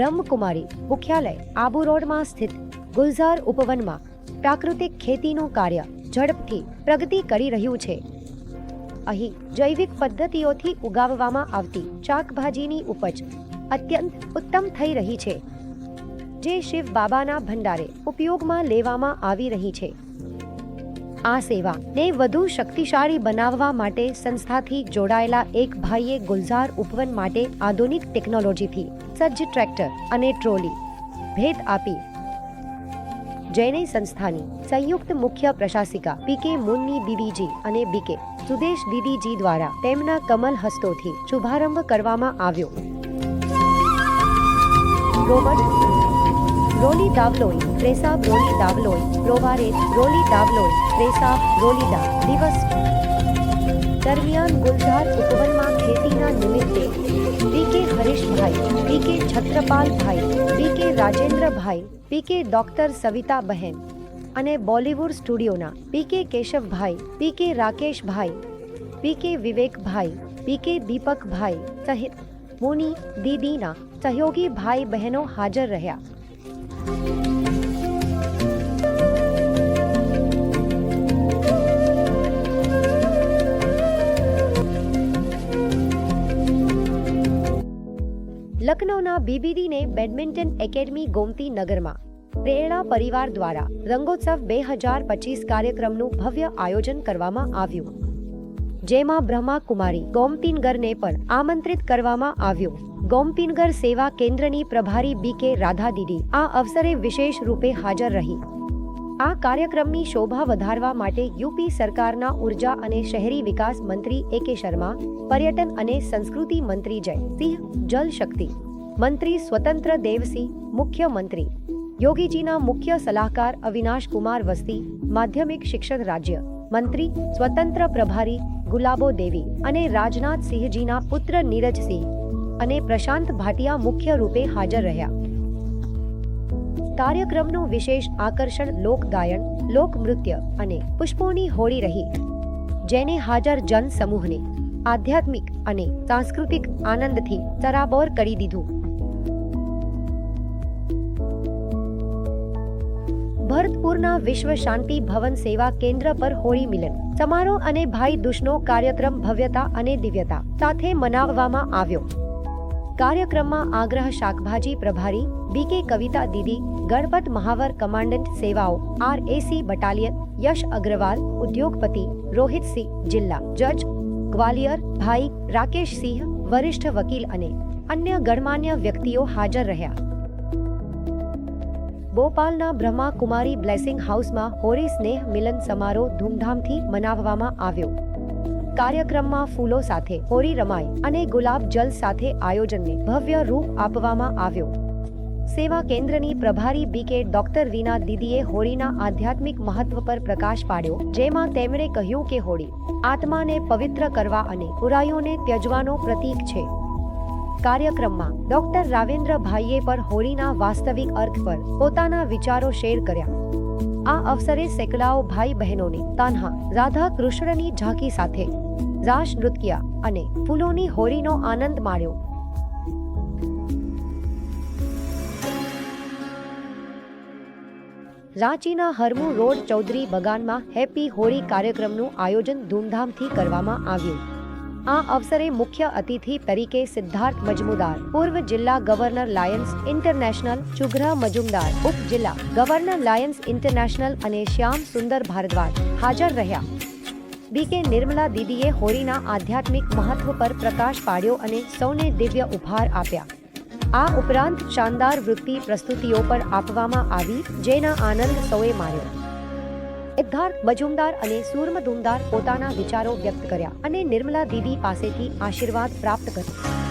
બ્રહ્મકુમારી મુખ્યાલય આબુ રોડમાં સ્થિત ગુલઝાર ઉપવનમાં પ્રાકૃતિક ખેતીનું કાર્ય ઝડપથી પ્રગતિ કરી રહ્યું છે. અહીં જૈવિક પદ્ધતિઓથી ઉગાવવામાં આવતી શાકભાજીની ઉપજ અત્યંત ઉત્તમ થઈ રહી છે. જે શિવ બાબાના ભંડારે ઉપયોગમાં લેવામાં આવી રહી છે. આ સેવાને વધુ શક્તિશાળી બનાવવા માટે સંસ્થાથી જોડાયેલા એક ભાઈએ ગુલઝાર ઉપવન માટે આધુનિક ટેકનોલોજીથી સજ્જ ટ્રેક્ટર અને ટ્રોલી ભેટ આપી. જૈને સંસ્થાની સંયુક્ત મુખ્ય પ્રશાસિકા પીકે મુન્ની દીદીજી અને બીકે સુદેશ દીદીજી દ્વારા તેમના કમલ હસ્તોથી શુભારંભ કરવામાં આવ્યો. રોબર્ટ રોલી દાવલોઈ પ્રેસાબ રોલી દાવલોઈ રોવારે રોલી દાવલોઈ પ્રેસાબ રોલીદા દિવસ દરમિયાન ગુલઝાર ઉપવનમાં ખેતીના નિમિત્તે BK Harishbhai BK Chhatrapalbhai BK Rajendrabhai BK doctor Savita Behen અને Bollywood સ્ટુડિયોના BK Keshavbhai BK Rakeshbhai BK Vivekbhai BK Deepakbhai સહિત મુની દીદીના સહયોગી ભાઈ બહેનો હાજર રહ્યા. લખનૌના બીબીડીને બેડમિન્ટન એકેડમી ગોમતી નગરમાં પ્રેરણા પરિવાર દ્વારા રંગોત્સવ બે હજાર પચીસ કાર્યક્રમનું ભવ્ય આયોજન કરવામાં આવ્યું. જેમાં બ્રહ્માકુમારી ગોમતીનગરને પણ આમંત્રિત કરવામાં આવ્યો. ગોમતીનગર સેવા કેન્દ્રની પ્રભારી બી કે રાધા દીદી આ અવસરે વિશેષ રૂપે હાજર રહી. આ કાર્યક્રમની શોભા વધારવા માટે યુપી સરકારના ઊર્જા અને શહેરી વિકાસ મંત્રી એ કે શર્મા, પર્યટન અને સંસ્કૃતિ મંત્રી જય સિંહ જલ શક્તિ મંત્રી સ્વતંત્ર દેવસિંહ, મુખ્યમંત્રી યોગીજીના મુખ્ય સલાહકાર અવિનાશ કુમાર વસ્તી, માધ્યમિક શિક્ષણ રાજ્ય મંત્રી, સ્વતંત્ર પ્રભારી ગુલાબો દેવી અને રાજનાથ સિંહજીના પુત્ર નીરજસિંહ અને પ્રશાંત ભાટિયા મુખ્ય રૂપે હાજર રહ્યા. કાર્યક્રમનું વિશેષ આકર્ષણ લોકગાયન લોકનૃત્ય અને પુષ્પોની હોળી રહી, જેને હાજર જનસમૂહને આધ્યાત્મિક અને સાંસ્કૃતિક આનંદથી તરાબોર કરી દીધું. ભરતપુરના વિશ્વ શાંતિ ભવન સેવા કેન્દ્ર પર હોળી મિલન. સમારોહ અને ભાઈ દુષ્નો કાર્યક્રમ ભવ્યતા અને દિવ્યતા સાથે મનાવવામાં આવ્યો. કાર્યક્રમમાં આગ્રહ શાકભાજી પ્રભારી બીકે કવિતા દીદી, ગણપત મહાવર કમાન્ડન્ટ સેવાઓ R AC battalion, Yash Agarwal, ઉદ્યોગપતિ, રોહિત સિંહ, જિલ્લા જજ, ગ્વાલિયર, ભાઈ, રાકેશ સિંહ, વરિષ્ઠ વકીલ અને અન્ય ગણમાન્ય વ્યક્તિઓ હાજર રહ્યા. ભોપાલના બ્રહ્મા કુમારી બ્લેસિંગ હાઉસમાં હોળી સ્નેહ મિલન સમારોહ ધૂમધામથી મનાવવામાં આવ્યો. કાર્યક્રમમાં ફૂલો સાથે હોળી રમાઈ અને ગુલાબ જલ સાથે આયોજનને ભવ્ય રૂપ આપવામાં આવ્યો. સેવા કેન્દ્રની પ્રભારી બીકે ડોક્ટર વિના દીદીએ હોળીના આધ્યાત્મિક મહત્વ પર પ્રકાશ પાડ્યો, જેમાં તેમણે કહ્યું કે હોળી આત્માને પવિત્ર કરવા અને બુરાઈઓને ત્યજવાનો પ્રતીક છે. કાર્યક્રમમાં ડોક્ટર રાવેન્દ્રભાઈએ પર હોળીના વાસ્તવિક અર્થ પર પોતાના વિચારો શેર કર્યા. આ અવસરે સેકલાઓ ભાઈ બહેનોને તાન્હા, રાધા કૃષ્ણની ઝાંકી સાથે રાસ નૃત્ય અને ફૂલોની હોળીનો આનંદ માણ્યો. રાંચીના હરમુ રોડ ચૌધરી બગાનમાં હેપી હોળી કાર્યક્રમનું આયોજન ધૂમધામથી કરવામાં આવ્યું. આ અવસરે મુખ્ય અતિથિ તરીકે સિદ્ધાર્થ મજમુદાર, પૂર્વ જિલ્લા governor lions international Chughra Majumdar, ઉપ જિલ્લા ગવર્નર લાયન્સ ઇન્ટરનેશનલ અને શ્યામ સુંદર ભારદ્વાજ હાજર રહ્યા. બીકે નિર્મલા દીદીએ હોળીના આધ્યાત્મિક મહત્વ પર પ્રકાશ પાડ્યો અને સૌને દિવ્ય ઉપહાર આપ્યા. આ ઉપરાંત શાનદાર વૃત્તિ પ્રસ્તુતિઓ પણ આપવામાં આવી, જેના આનંદ સૌએ માણ્યો. સિદ્ધાર્થ મજુમદાર અને સૂર્મધુમદાર પોતાના વિચારો વ્યક્ત કર્યા અને નિર્મલા દીદી પાસેથી આશીર્વાદ પ્રાપ્ત કર્યા.